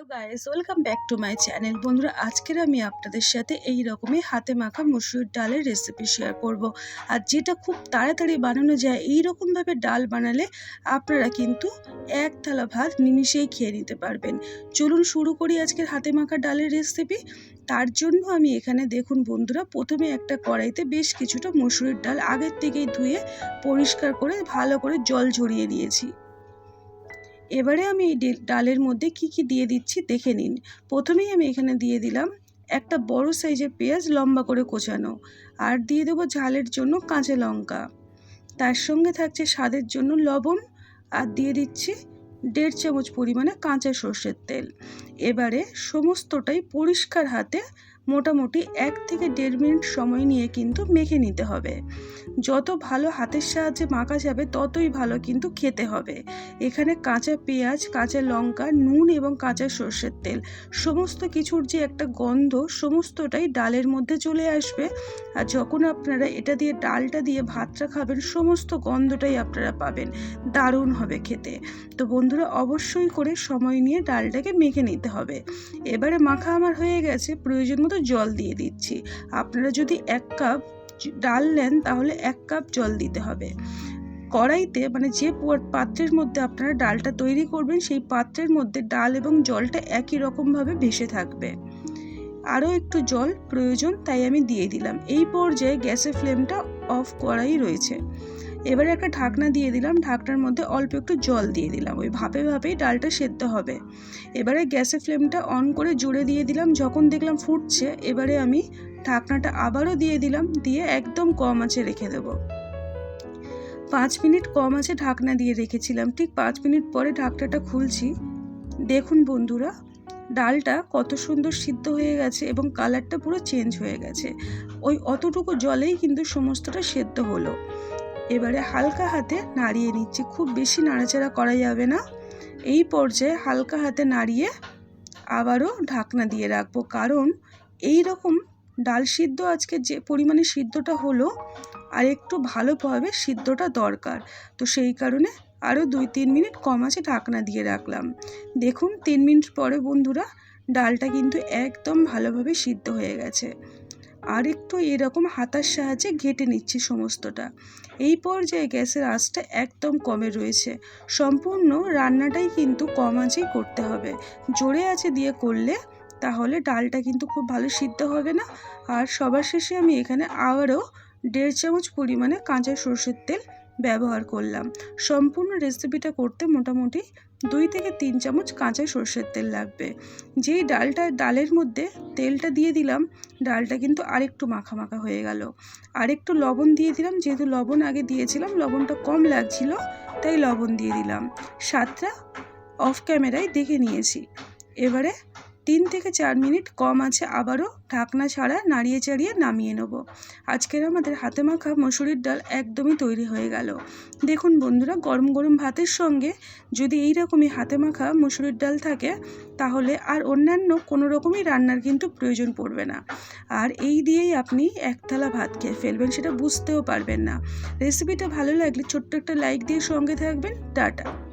Hello guys, welcome back to my channel. বন্ধুরা, আজকের আমি আপনাদের সাথে এই রকমই হাতে মাখা মসুর ডালের রেসিপি শেয়ার করব। আর যেটা খুব তাড়াতাড়ি বানানো যায় এই রকমভাবে ডাল বানালে আপনারা কিন্তু এক থালা ভাত নিমিষেই খেয়ে নিতে পারবেন। চলুন শুরু করি আজকের হাতে মাখা ডালের রেসিপি। তার জন্য আমি এখানে দেখুন বন্ধুরা, প্রথমে একটা কড়াইতে বেশ কিছুটা মসুরের ডাল আগের থেকেই ধুয়ে পরিষ্কার করে, ভালো করে জল ঝরিয়ে নিয়েছি। এবারে আমি এই ডালের মধ্যে কি কি দিয়ে দিচ্ছি দেখে নিন। প্রথমেই আমি এখানে দিয়ে দিলাম একটা বড় সাইজের পেঁয়াজ লম্বা করে কোচানো আর দিয়ে দেবো ঝালের জন্য কাঁচা লঙ্কা। তার সঙ্গে থাকছে স্বাদের জন্য লবণ আর দিয়ে দিচ্ছি দেড় চামচ পরিমাণে কাঁচা সর্ষের তেল। এবারে সমস্তটাই পরিষ্কার হাতে মোটামুটি এক থেকে দেড় মিনিট সময় নিয়ে কিন্তু মেখে নিতে হবে। যত ভালো হাতের সাহায্যে মাখা যাবে, ততই ভালো কিন্তু খেতে হবে। এখানে কাঁচা পেঁয়াজ, কাঁচা লঙ্কা, নুন এবং কাঁচা সর্ষের তেল সমস্ত কিছুর যে একটা গন্ধ, সমস্তটাই ডালের মধ্যে চলে আসবে। আর যখন আপনারা এটা দিয়ে, ডালটা দিয়ে ভাতটা খাবেন, সমস্ত গন্ধটাই আপনারা পাবেন। দারুণ হবে খেতে। তো বন্ধুরা, অবশ্যই করে সময় নিয়ে ডালটাকে মেখে নিতে হবে। এবারে মাখা আমার হয়ে গেছে। প্রয়োজন মতো জল দিয়ে দিচ্ছি। আপনারা যদি এক কাপ ডাল নেন, তাহলে এক কাপ জল দিতে হবে। কড়াইতে মানে যে পাত্রের মধ্যে আপনারা ডালটা তৈরি করবেন, সেই পাত্রের মধ্যে ডাল এবং জলটা একই রকমভাবে ভেসে থাকবে। আরও একটু জল প্রয়োজন, তাই আমি দিয়ে দিলাম। এই পর্যায়ে গ্যাসের ফ্লেমটা অফ করাই রয়েছে। এবারে একটা ঢাকনা দিয়ে দিলাম, ঢাকনার মধ্যে অল্প একটু জল দিয়ে দিলাম। ওই ভাপে ভাপেই ডালটা সেদ্ধ হবে। এবারে গ্যাসের ফ্লেমটা অন করে জুড়ে দিয়ে দিলাম, যখন দেখলাম ফুটছে, এবারে আমি ঢাকনাটা আবারও দিয়ে দিলাম, দিয়ে একদম কম আছে রেখে দেব। পাঁচ মিনিট কম আছে ঢাকনা দিয়ে রেখেছিলাম। ঠিক পাঁচ মিনিট পরে ঢাকনাটা খুলছি। দেখুন বন্ধুরা ডালটা কত সুন্দর সিদ্ধ হয়ে গেছে এবং কালারটা পুরো চেঞ্জ হয়ে গেছে। ওই অতটুকু জলেই কিন্তু সমস্তটা সেদ্ধ হলো। এবারে হালকা হাতে নাড়িয়ে নিচ্ছি। খুব বেশি নাড়াচাড়া করা যাবে না। এই পর্যায়ে হালকা হাতে নাড়িয়ে আবারও ঢাকনা দিয়ে রাখব। কারণ এই রকম ডাল সিদ্ধ আজকে যে পরিমাণে সিদ্ধটা হলো, আর একটু ভালোভাবে সিদ্ধটা দরকার। তো সেই কারণে আরও দুই তিন মিনিট কম আছে ঢাকনা দিয়ে রাখলাম। দেখুন, তিন মিনিট পরে বন্ধুরা, ডালটা কিন্তু একদম ভালোভাবে সিদ্ধ হয়ে গেছে। আর একটু এরকম হাতার সাহায্যে ঘেটে নিচ্ছি সমস্তটা। এই পর্যায়ে গ্যাসের আঁচটা একদম কমে রয়েছে। সম্পূর্ণ রান্নাটাই কিন্তু কম আঁচেই করতে হবে। জোরে আছে দিয়ে করলে তাহলে ডালটা কিন্তু খুব ভালো সিদ্ধ হবে না। আর সবার শেষে আমি এখানে আবারও দেড় চামচ পরিমাণে কাঁচা সর্ষের তেল ব্যবহার করলাম। সম্পূর্ণ রেসিপিটা করতে মোটামুটি দুই থেকে তিন চামচ কাঁচা সর্ষের তেল লাগবে। যেই ডালটা, ডালের মধ্যে তেলটা দিয়ে দিলাম, ডালটা কিন্তু আরেকটু মাখা মাখা হয়ে গেল। আরেকটু লবণ দিয়ে দিলাম, যেহেতু লবণ আগে দিয়েছিলাম, লবণটা কম লাগছিল, তাই লবণ দিয়ে দিলাম। স্বাদটা অফ ক্যামেরায় দেখে নিয়েছি। এবারে তিন থেকে চার মিনিট কম আছে, আবারও ঢাকনা ছাড়া নাড়িয়ে চাড়িয়ে নামিয়ে নেব। আজকের আমাদের হাতে মাখা মসুরির ডাল একদমই তৈরি হয়ে গেল। দেখুন বন্ধুরা, গরম গরম ভাতের সঙ্গে যদি এই রকমই হাতে মাখা মসুরির ডাল থাকে, তাহলে আর অন্যান্য কোনো রকমই রান্নার কিন্তু প্রয়োজন পড়বে না। আর এই দিয়েই আপনি একতলা ভাত খেয়ে ফেলবেন, সেটা বুঝতেও পারবেন না। রেসিপিটা ভালো লাগলে ছোট্ট একটা লাইক দিয়ে সঙ্গে থাকবেন। টাটা।